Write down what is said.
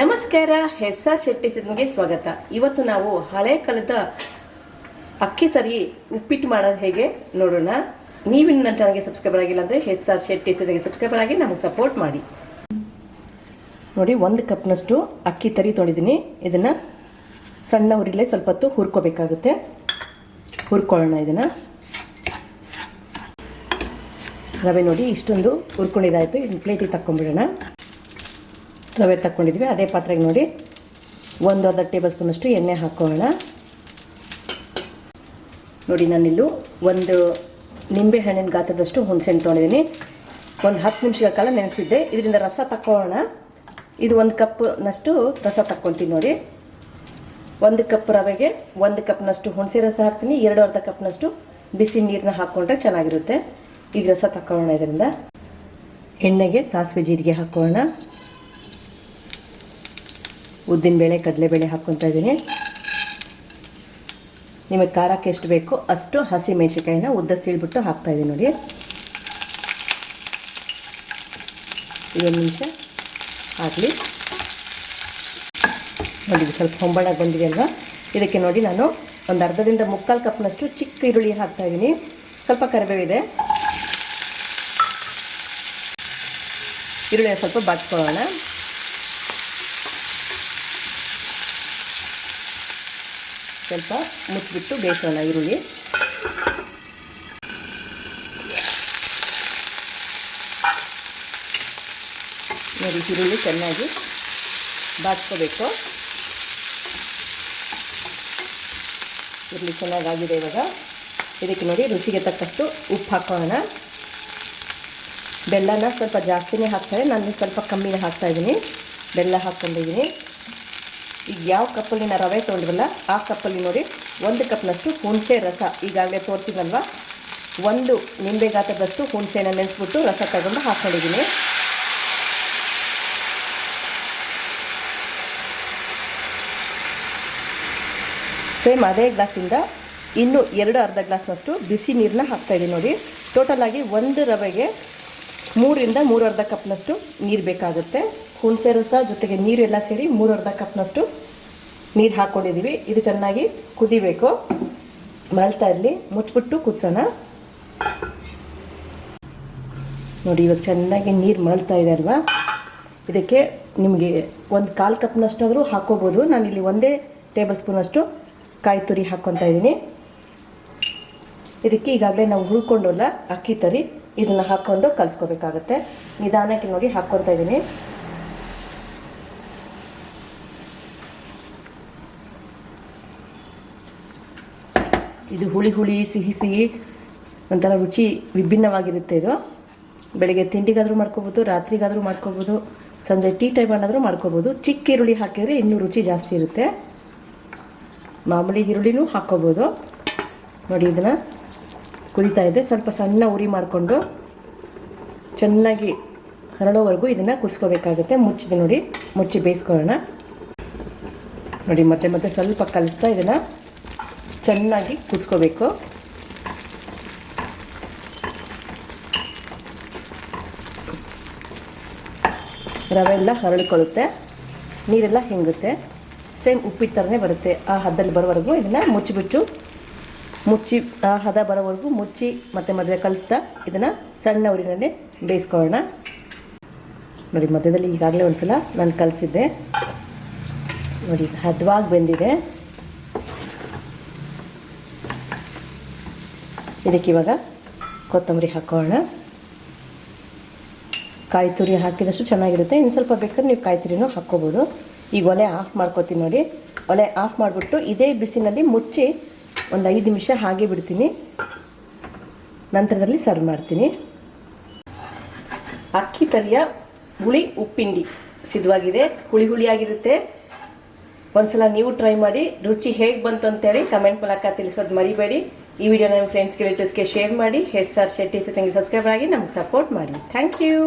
ನಮಸ್ಕಾರ S R Shetty ಚಾನಲ್ಗೆ ಸ್ವಾಗತ. ಇವತ್ತು ನಾವು ಹಳೆ ಕಾಲದ ಅಕ್ಕಿ ತರಿ ಉಪ್ಪಿಟ್ಟು ಮಾಡೋದು ಹೇಗೆ ನೋಡೋಣ. ನೀವಿನ್ನು ನನ್ನ ಚಾನಲ್ಗೆ ಸಬ್ಸ್ಕ್ರೈಬರ್ ಆಗಿಲ್ಲ ಅಂದರೆ ಎಸ್ ಆರ್ ಶೆಟ್ಟಿ ಚಾನಲ್ಗೆ ಸಬ್ಸ್ಕ್ರೈಬರ್ ಆಗಿ ನಮಗೆ ಸಪೋರ್ಟ್ ಮಾಡಿ. ನೋಡಿ, ಒಂದು ಕಪ್ನಷ್ಟು ಅಕ್ಕಿ ತರಿ ತೊಳಿದ್ದೀನಿ ಇದನ್ನು ಸಣ್ಣ ಹುರಿಲೇ ಸ್ವಲ್ಪ ಹೊತ್ತು ಹುರ್ಕೋಬೇಕಾಗುತ್ತೆ. ಹುರ್ಕೊಳ್ಳೋಣ ಇದನ್ನು. ರವೆ ನೋಡಿ, ಇಷ್ಟೊಂದು ಹುರ್ಕೊಂಡಿದ್ದಾಯಿತು ಇದನ್ನು ಪ್ಲೇಟಿಗೆ ತಕ್ಕೊಂಬಿಡೋಣ ರವೆ ತಗೊಂಡಿದ್ವಿ ಅದೇ ಪಾತ್ರೆಗೆ ನೋಡಿ ಒಂದು ಅರ್ಧ ಟೇಬಲ್ ಸ್ಪೂನಷ್ಟು ಎಣ್ಣೆ ಹಾಕೋಣ. ನೋಡಿ ನಾನಿಲ್ಲೂ ಒಂದು ನಿಂಬೆ ಹಣ್ಣಿನ ಗಾತ್ರದಷ್ಟು ಹುಣಸೆಹಣ್ಣು ತೊಗೊಂಡಿದ್ದೀನಿ. ಒಂದು ಹತ್ತು ನಿಮಿಷಗಳ ಕಾಲ ನೆನೆಸಿದ್ದೆ. ಇದರಿಂದ ರಸ ತಕ್ಕೊಳ್ಳೋಣ ಇದು ಒಂದು ಕಪ್ನಷ್ಟು ರಸ ತಕ್ಕೊತೀನಿ ನೋಡಿ. ಒಂದು ಕಪ್ ರವೆಗೆ ಒಂದು ಕಪ್ನಷ್ಟು ಹುಣಸೆ ರಸ ಹಾಕ್ತೀನಿ. ಎರಡು ಅರ್ಧ ಕಪ್ನಷ್ಟು ಬಿಸಿ ನೀರನ್ನ ಹಾಕ್ಕೊಂಡ್ರೆ ಚೆನ್ನಾಗಿರುತ್ತೆ. ಈಗ ರಸ ತಕ್ಕೊಳ್ಳೋಣ ಇದರಿಂದ. ಎಣ್ಣೆಗೆ ಸಾಸಿವೆ ಜೀರಿಗೆ ಹಾಕೋಣ. ಉದ್ದಿನಬೇಳೆ ಕಡಲೆಬೇಳೆ ಹಾಕ್ಕೊತಾ ಇದ್ದೀನಿ. ನಿಮಗೆ ಖಾರಕ್ಕೆ ಎಷ್ಟು ಬೇಕೋ ಅಷ್ಟು ಹಸಿ ಮೆಣಸಿಕಾಯಿನ ಉದ್ದ ಸೀಳ್ಬಿಟ್ಟು ಹಾಕ್ತಾ ಇದ್ದೀನಿ ನೋಡಿ. ಒಂದು ನಿಮಿಷ. ಆಗಲಿ. ನೋಡಿ ಸ್ವಲ್ಪ ಹೊಂಬಾಳಾಗಿ ಬಂದಿದೆ ಅಲ್ವಾ? ಇದಕ್ಕೆ ನೋಡಿ ನಾನು ಒಂದು ಅರ್ಧದಿಂದ ಮುಕ್ಕಾಲು ಕಪ್ನಷ್ಟು ಚಿಕ್ಕ ಈರುಳ್ಳಿ ಹಾಕ್ತಾ ಇದ್ದೀನಿ. ಸ್ವಲ್ಪ ಕರಿಬೇವಿದೆ ಈರುಳ್ಳಿ ಸ್ವಲ್ಪ ಬಾಚ್ಕೊಳ್ಳೋಣ. ಸ್ವಲ್ಪ ಮುಚ್ಚಿಬಿಟ್ಟು ಬೇಯಿಸೋಣ ಈರುಳ್ಳಿ. ನೋಡಿ, ಈರುಳ್ಳಿ ಚೆನ್ನಾಗಿ ಬಾಚ್ಕೋಬೇಕು. ಈರುಳ್ಳಿ ಚೆನ್ನಾಗಾಗಿದೆ ಇವಾಗ. ಇದಕ್ಕೆ ನೋಡಿ, ರುಚಿಗೆ ತಕ್ಕಷ್ಟು ಉಪ್ಪು ಹಾಕೋಣ. ಬೆಲ್ಲನ ಸ್ವಲ್ಪ ಜಾಸ್ತಿನೇ ಹಾಕ್ತಾರೆ. ನಾನು ಸ್ವಲ್ಪ ಕಮ್ಮಿನೇ ಹಾಕ್ತಾಯಿದ್ದೀನಿ ಬೆಲ್ಲ ಹಾಕ್ಕೊಂಡಿದ್ದೀನಿ. ಈಗ ಯಾವ ಕಪ್ಪಲ್ಲಿ ನಾವು ರವೆ ತೊಗೊಂಡ್ರಲ್ಲ ಆ ಕಪ್ಪಲ್ಲಿ ನೋಡಿ ಒಂದು ಕಪ್ನಷ್ಟು ಹುಣಸೆ ರಸ. ಈಗಾಗಲೇ ತೋರಿಸಿದಲ್ವ ಒಂದು ನಿಂಬೆ ಗಾತ್ರದಷ್ಟು ಹುಣಸೆನ ನೆನೆಸ್ಬಿಟ್ಟು ರಸ ತಗೊಂಡು ಹಾಕ್ಕೊಂಡಿದ್ದೀನಿ ಸೇಮ್ ಅದೇ ಗ್ಲಾಸಿಂದ ಇನ್ನೂ ಎರಡು ಅರ್ಧ ಗ್ಲಾಸ್ನಷ್ಟು ಬಿಸಿ ನೀರನ್ನ ಹಾಕ್ತಾಯಿದ್ದೀನಿ ನೋಡಿ. ಟೋಟಲಾಗಿ ಒಂದು ರವೆಗೆ ಮೂರಿಂದ ಮೂರು ಅರ್ಧ ಕಪ್ನಷ್ಟು ನೀರು ಬೇಕಾಗುತ್ತೆ. ಹುಣಸೆ ರಸ ಜೊತೆಗೆ ನೀರೆಲ್ಲ ಸೇರಿ ಮೂರು ಅರ್ಧ ಕಪ್ನಷ್ಟು ನೀರು ಹಾಕ್ಕೊಂಡಿದ್ದೀವಿ ಇದು ಚೆನ್ನಾಗಿ ಕುದಿಬೇಕು. ಮರಳ್ತಾ ಇರಲಿ. ಮುಚ್ಚಿಬಿಟ್ಟು ಕುದಿಸೋಣ. ನೋಡಿ, ಇವಾಗ ಚೆನ್ನಾಗಿ ನೀರು ಮರಳ್ತಾ ಇದೆ ಅಲ್ವಾ? ಇದಕ್ಕೆ ನಿಮಗೆ ಒಂದು ಕಾಲು ಕಪ್ನಷ್ಟಾದರೂ ಹಾಕ್ಕೋಬೋದು ನಾನಿಲ್ಲಿ ಒಂದೇ ಟೇಬಲ್ ಸ್ಪೂನಷ್ಟು ಕಾಯಿ ತುರಿ ಹಾಕ್ಕೊತಾ ಇದ್ದೀನಿ. ಇದಕ್ಕೆ ಈಗಾಗಲೇ ನಾವು ಹುಳ್ಕೊಂಡಲ್ಲ ಅಕ್ಕಿ ತರಿ. ಇದನ್ನು ಹಾಕ್ಕೊಂಡು ಕಲಿಸ್ಕೋಬೇಕಾಗತ್ತೆ. ನಿಧಾನಕ್ಕೆ ನೋಡಿ ಹಾಕ್ಕೊತಾ ಇದ್ದೀನಿ. ಇದು ಹುಳಿ ಹುಳಿ, ಸಿಹಿ ಸಿಹಿ, ಒಂಥರ ರುಚಿ ವಿಭಿನ್ನವಾಗಿರುತ್ತೆ ಇದು. ಬೆಳಿಗ್ಗೆ ತಿಂಡಿಗಾದರೂ ಮಾಡ್ಕೋಬೋದು, ರಾತ್ರಿಗಾದರೂ ಮಾಡ್ಕೋಬೋದು, ಸಂಜೆ ಟೀ ಟೈಮ್ ಆದರೂ ಮಾಡ್ಕೋಬೋದು. ಚಿಕ್ಕ ಈರುಳ್ಳಿ ಹಾಕಿದರೆ ಇನ್ನೂ ರುಚಿ ಜಾಸ್ತಿ ಇರುತ್ತೆ. ಮಾಮೂಲಿ ಈರುಳ್ಳಿನೂ ಹಾಕ್ಕೋಬೋದು. ನೋಡಿ ಇದನ್ನು ಕುದಿತಾ ಇದೆ. ಸ್ವಲ್ಪ ಸಣ್ಣ ಉರಿ ಮಾಡಿಕೊಂಡು ಚೆನ್ನಾಗಿ ಹರಳೋವರೆಗೂ ಇದನ್ನು ಕುದಿಸ್ಕೋಬೇಕಾಗುತ್ತೆ. ಮುಚ್ಚಿದೆ ನೋಡಿ. ಮುಚ್ಚಿ ಬೇಯಿಸ್ಕೊಳ್ಳೋಣ. ನೋಡಿ, ಮತ್ತೆ ಮತ್ತೆ ಸ್ವಲ್ಪ ಕಲಿಸ್ತಾ ಇದನ್ನು ಚೆನ್ನಾಗಿ ಕುದಿಸ್ಕೋಬೇಕು. ರವೆ ಎಲ್ಲ ಹರಳ್ಕೊಳ್ಳುತ್ತೆ ನೀರೆಲ್ಲ ಹಿಂಗುತ್ತೆ. ಸೇಮ್ ಉಪ್ಪಿಟ್ಟು ಥರನೇ ಬರುತ್ತೆ ಆ ಹದ್ದಲ್ಲಿ ಬರೋವರೆಗೂ ಇದನ್ನು ಮುಚ್ಚಿಬಿಟ್ಟು, ಮುಚ್ಚಿ, ಆ ಹದ ಬರೋವರೆಗೂ ಮುಚ್ಚಿ ಮತ್ತೆ ಮಧ್ಯೆ ಕಲಿಸ್ತಾ ಇದನ್ನು ಸಣ್ಣ ಉರಿನಲ್ಲಿ ಬೇಯಿಸ್ಕೊಳ್ಳೋಣ. ನೋಡಿ, ಮಧ್ಯದಲ್ಲಿ ಈಗಾಗಲೇ ಒಂದು ಸಲ ನಾನು ಕಲಿಸಿದ್ದೆ. ನೋಡಿ, ಹದವಾಗಿ ಬೆಂದಿದೆ. ಇದಕ್ಕೆ ಇವಾಗ ಕೊತ್ತಂಬರಿ ಹಾಕೋಣ. ಕಾಯಿ ತುರಿ ಹಾಕಿದಷ್ಟು ಚೆನ್ನಾಗಿರುತ್ತೆ. ಇನ್ನು ಸ್ವಲ್ಪ ಬೇಕಾದ್ರೆ ನೀವು ಕಾಯಿ ತುರಿನೂ ಹಾಕ್ಕೋಬೋದು. ಈಗ ಒಲೆ ಆಫ್ ಮಾಡ್ಕೋತೀನಿ ನೋಡಿ. ಒಲೆ ಆಫ್ ಮಾಡಿಬಿಟ್ಟು ಇದೇ ಬಿಸಿನಲ್ಲಿ ಮುಚ್ಚಿ ಒಂದು ಐದು ನಿಮಿಷ ಹಾಗೆ ಬಿಡ್ತೀನಿ. ನಂತರದಲ್ಲಿ ಸರ್ವ್ ಮಾಡ್ತೀನಿ. ಅಕ್ಕಿ ತರಿಯ ಹುಳಿ ಉಪ್ಪಿಂಡಿ ಸಿದ್ಧವಾಗಿದೆ. ಹುಳಿ ಹುಳಿಯಾಗಿರುತ್ತೆ. ಒಂದ್ಸಲ ನೀವು ಟ್ರೈ ಮಾಡಿ ರುಚಿ ಹೇಗೆ ಬಂತು ಅಂತೇಳಿ ಕಮೆಂಟ್ ಮೂಲಕ ತಿಳಿಸೋದು ಮರಿಬೇಡಿ. ಈ ವಿಡಿಯೋ ನಿಮ್ಮ ಫ್ರೆಂಡ್ಸ್ ರಿಲೇಟಿವ್ಸ್ಗೆ ಶೇರ್ ಮಾಡಿ. S R Shetty setting subscribe ಆಗಿ ನಮ್ಗೆ ಸಪೋರ್ಟ್ ಮಾಡಿ. Thank you